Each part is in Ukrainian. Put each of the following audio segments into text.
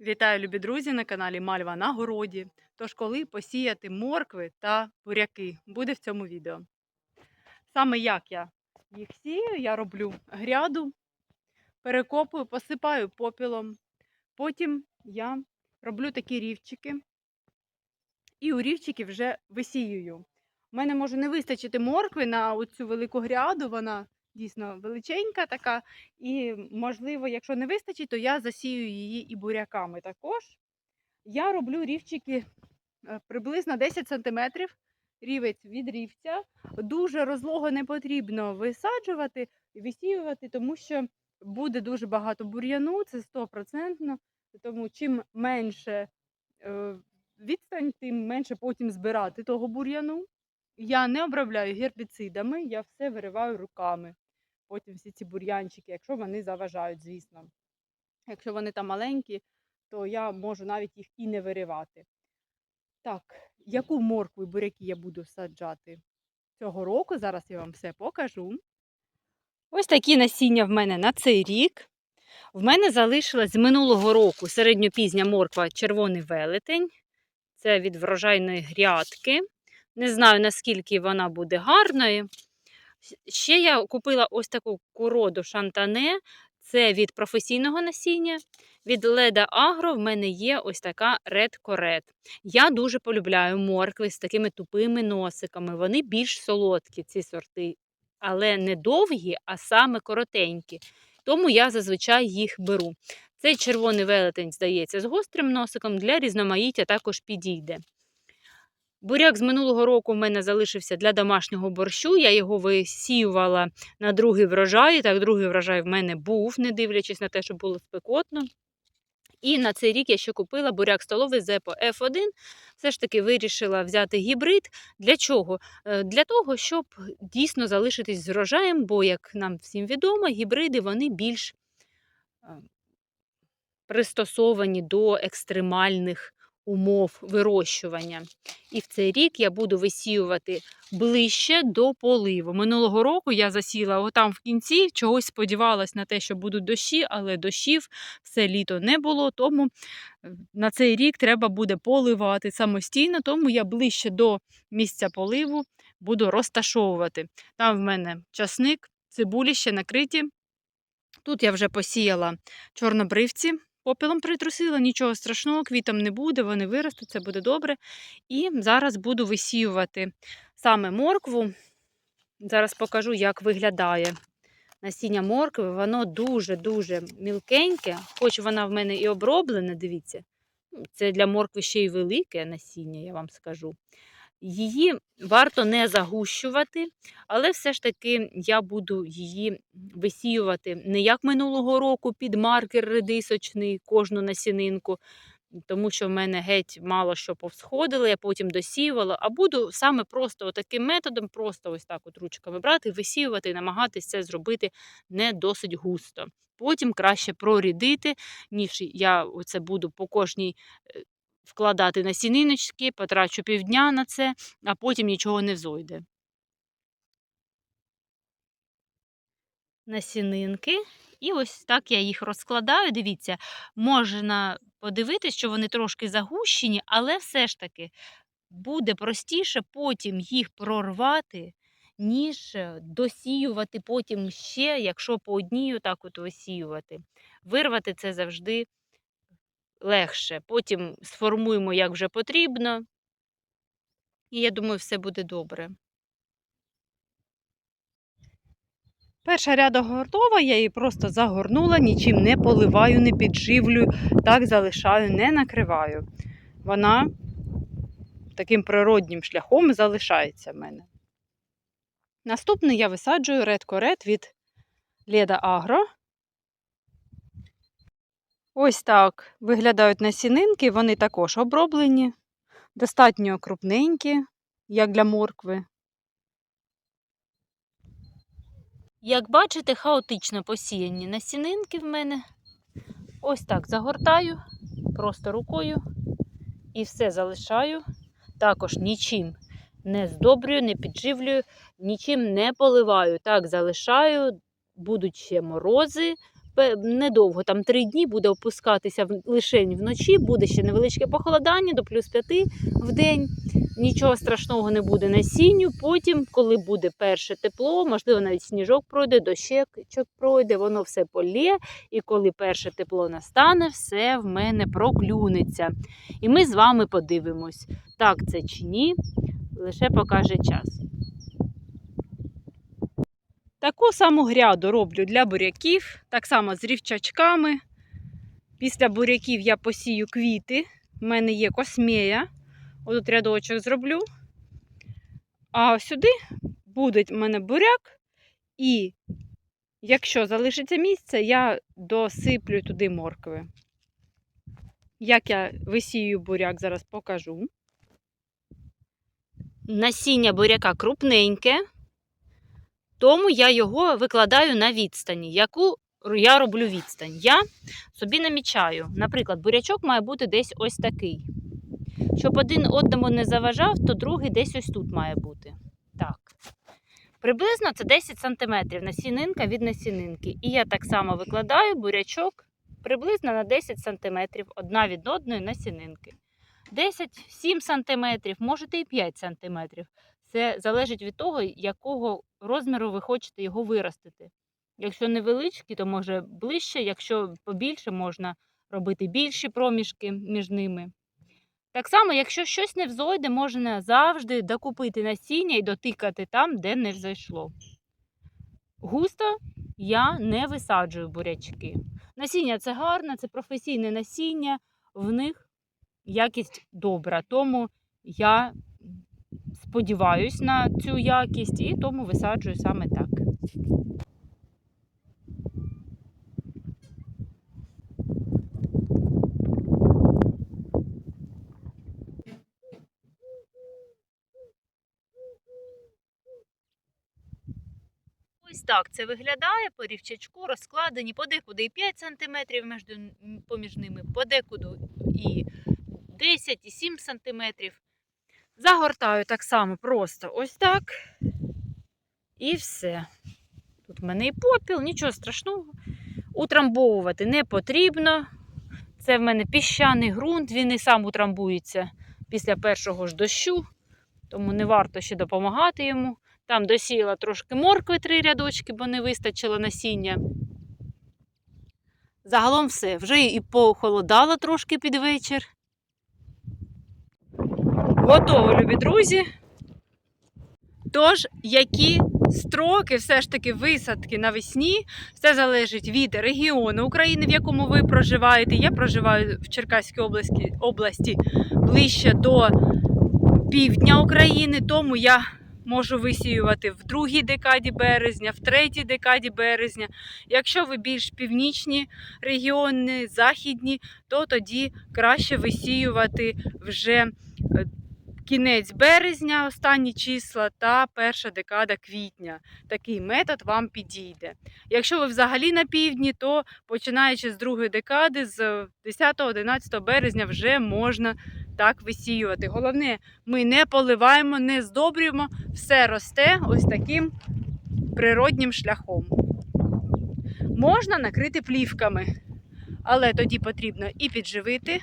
Вітаю, любі друзі, на каналі Мальва на городі. Тож, коли посіяти моркви та буряки, буде в цьому відео. Саме як я їх сію, я роблю гряду, перекопую, посипаю попілом. Потім я роблю такі рівчики. І у рівчики вже висіюю. У мене може не вистачити моркви на оцю велику гряду, вона дійсно величенька така. І, можливо, якщо не вистачить, то я засію її і буряками також. Я роблю рівчики е, приблизно 10 см рівець від рівця. Дуже розлого не потрібно висаджувати висіювати, тому що буде дуже багато бур'яну, це 100%. Тому чим менше е, відстань, тим менше потім збирати того бур'яну. Я не обробляю гербіцидами, я все вириваю руками потім всі ці бур'янчики, якщо вони заважають, звісно. Якщо вони там маленькі, то я можу навіть їх і не виривати. Так, яку моркву і буряки я буду саджати цього року, зараз я вам все покажу. Ось такі насіння в мене на цей рік. В мене залишилась з минулого року середньопізня морква червоний велетень. Це від врожайної грядки. Не знаю, наскільки вона буде гарною. Ще я купила ось таку куроду шантане. Це від професійного насіння. Від Леда Агро в мене є ось така Red Coret. Я дуже полюбляю моркви з такими тупими носиками. Вони більш солодкі, ці сорти, але не довгі, а саме коротенькі. Тому я зазвичай їх беру. Цей червоний велетень, здається, з гострим носиком для різноманіття також підійде. Буряк з минулого року в мене залишився для домашнього борщу. Я його висіювала на другий врожай. Так, другий врожай в мене був, не дивлячись на те, що було спекотно. І на цей рік я ще купила буряк столовий Зепо F1. Все ж таки вирішила взяти гібрид. Для чого? Е, Для того, щоб дійсно залишитись з врожаєм, бо, як нам всім відомо, гібриди вони більш е, пристосовані до екстремальних умов вирощування. І в цей рік я буду висіювати ближче до поливу. Минулого року я засіла отам в кінці, чогось сподівалась на те, що будуть дощі, але дощів все літо не було. Тому е, на цей рік треба буде поливати самостійно, тому я ближче до місця поливу буду розташовувати. Там в мене часник, цибулі ще накриті. Тут я вже посіяла чорнобривці. Попелом притрусила, нічого страшного, квітам не буде, вони виростуть, це буде добре. І зараз буду висіювати саме моркву. Зараз покажу, як виглядає насіння моркви. Воно дуже-дуже мілкеньке, хоч вона в мене і оброблена, дивіться. Це для моркви ще й велике насіння, я вам скажу. Її варто не загущувати, але все ж таки я буду її висіювати не як минулого року під маркер редисочний, кожну насінинку, тому що в мене геть мало що повсходило, я потім досіювала, а буду саме просто таким методом, просто ось так от ручками брати, висіювати і намагатися це зробити не досить густо. Потім краще прорідити, ніж я це буду по кожній е, вкладати насіниночки, потрачу півдня на це, а потім нічого не взойде. Насінинки. І ось так я їх розкладаю. Дивіться, можна подивитись, що вони трошки загущені, але все ж таки буде простіше потім їх прорвати, ніж е, досіювати потім ще, якщо по одній отак от висіювати. Вирвати це завжди легше. Потім сформуємо, як вже потрібно. І я думаю, все буде добре. Перша ряда готова, я її просто загорнула, нічим не поливаю, не підживлюю, так залишаю, не накриваю. Вона таким природнім шляхом залишається в мене. Наступний я висаджую Coret від Leda Agro. Ось так виглядають насінинки, вони також оброблені, достатньо крупненькі, як для моркви. Як бачите, хаотично посіяні насінинки в мене. Ось так загортаю просто рукою і все залишаю. Також нічим не здобрюю, не підживлюю, нічим не поливаю. Так залишаю, будуть ще морози, недовго, там три дні буде опускатися в- лише вночі, буде ще невеличке похолодання до плюс 5 в день. Нічого страшного не буде насінню. Потім, коли буде перше тепло, можливо, навіть сніжок пройде, дощечок пройде, воно все полє. І коли перше тепло настане, все в мене проклюнеться. І ми з вами подивимось, так це чи ні, лише покаже час. Таку саму гряду роблю для буряків, так само з рівчачками. Після буряків я посію квіти. У мене є космея. Отут рядочок зроблю. А сюди буде в мене буряк. І якщо залишиться місце, я досиплю туди моркви. Як я висію буряк, зараз покажу. Насіння буряка крупненьке, тому я його викладаю на відстані, яку я роблю відстань. Я собі намічаю. Наприклад, бурячок має бути десь ось такий. Щоб один одному не заважав, то другий десь ось тут має бути. Так. Приблизно це 10 см насінинка від насінинки. І я так само викладаю бурячок приблизно на 10 см одна від одної насінинки. 10-7 см, можете і 5 см. Це залежить від того, якого розміру ви хочете його виростити. Якщо невеличкі, то може ближче, якщо побільше, можна робити більші проміжки між ними. Так само, якщо щось не взойде, можна завжди докупити насіння і дотикати там, де не взойшло. Густо я не висаджую бурячки. Насіння це гарне, це професійне насіння, в них якість добра. Тому я сподіваюсь на цю якість і тому висаджую саме так. Ось так це виглядає по рівчачку, розкладені подекуди і 5 см між, поміж ними, подекуди і 10 і 7 см. Загортаю так само просто ось так. І все. Тут в мене і попіл, нічого страшного. Утрамбовувати не потрібно. Це в мене піщаний ґрунт, він і сам утрамбується після першого ж дощу, тому не варто ще допомагати йому. Там досіяла трошки моркви три рядочки, бо не вистачило насіння. Загалом все. Вже і похолодало трошки під вечір. Готово, любі друзі. Тож, які строки все ж таки висадки навесні, все залежить від регіону України, в якому ви проживаєте. Я проживаю в Черкаській області, області ближче до півдня України, тому я можу висіювати в другій декаді березня, в третій декаді березня. Якщо ви більш північні регіони, західні, то тоді краще висіювати вже е, кінець березня, останні числа та перша декада квітня. Такий метод вам підійде. Якщо ви взагалі на півдні, то починаючи з другої декади, з 10-11 березня вже можна так висіювати. Головне, ми не поливаємо, не здобрюємо, все росте ось таким природнім шляхом. Можна накрити плівками, але тоді потрібно і підживити,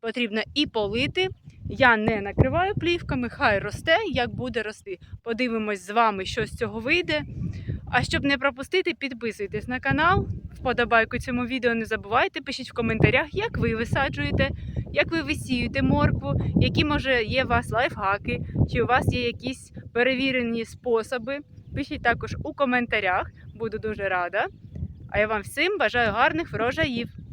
потрібно і полити. Я не накриваю плівками, хай росте, як буде рости. Подивимось з вами, що з цього вийде. А щоб не пропустити, підписуйтесь на канал, вподобайку цьому відео не забувайте, пишіть в коментарях, як ви висаджуєте, як ви висіюєте моркву, які може є у вас лайфхаки, чи у вас є якісь перевірені способи. Пишіть також у коментарях, буду дуже рада. А я вам всім бажаю гарних врожаїв!